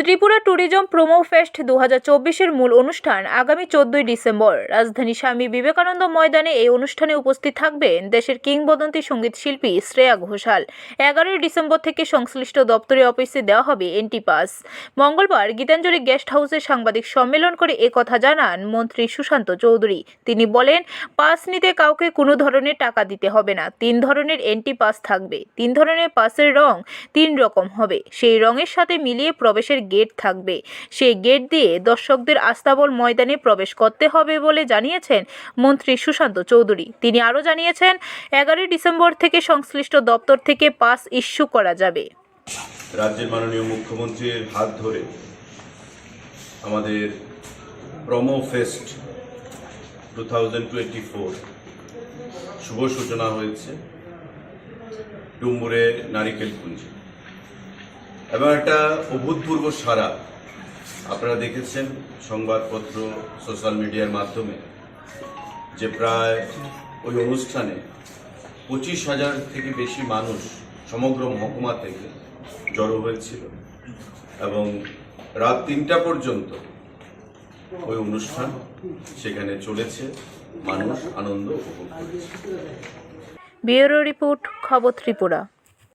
Tripura tourism promo fest দু হাজার মূল অনুষ্ঠান আগামী চোদ্দই ডিসেম্বর। রাজধানী স্বামী বিবেকানন্দ ময়দানে এই অনুষ্ঠানে উপস্থিত থাকবেন দেশের কিংবদন্তি সংগীত শিল্পী শ্রেয়া ঘোষাল। এগারোই ডিসেম্বর থেকে সংশ্লিষ্ট দপ্তরে অফিসে দেওয়া হবে এন্টি পাস মঙ্গলবার গীতাঞ্জলি গেস্ট হাউসে সাংবাদিক সম্মেলন করে একথা জানান মন্ত্রী সুশান্ত চৌধুরী। তিনি বলেন, পাস নিতে কাউকে কোনো ধরনের টাকা দিতে হবে না, তিন ধরনের এন্টি পাস থাকবে। তিন ধরনের পাসের রং তিন রকম হবে। সেই রঙের সাথে মিলিয়ে প্রবেশের গেট থাকবে। সেই গেট দিয়ে দর্শকদের আস্তাবল ময়দানে প্রবেশ করতে হবে বলে জানিয়েছেন মন্ত্রী সুশান্ত চৌধুরী। তিনি আরও জানিয়েছেন, এগারোই ডিসেম্বর থেকে সংশ্লিষ্ট দপ্তর থেকে পাস ইস্যু করা যাবে। রাজ্যের মাননীয় মুখ্যমন্ত্রীর হাত ধরে আমাদের promo fest two thousand twenty four শুভ সূচনা হয়েছে ডুম্বুরে নারিকেল পুঞ্জি এবং একটা অভূতপূর্ব সারা আপনারা দেখেছেন সংবাদপত্র, সোশ্যাল মিডিয়ার মাধ্যমে, যে প্রায় ওই অনুষ্ঠানে পঁচিশ হাজার থেকে বেশি মানুষ সমগ্র মহকুমা থেকে জড়ো হয়েছিল। এবং রাত তিনটা পর্যন্ত ওই অনুষ্ঠান সেখানে চলেছে। মানুষ আনন্দ উপভোগ করেছে। ব্যুরো রিপোর্ট, খবর ত্রিপুরা।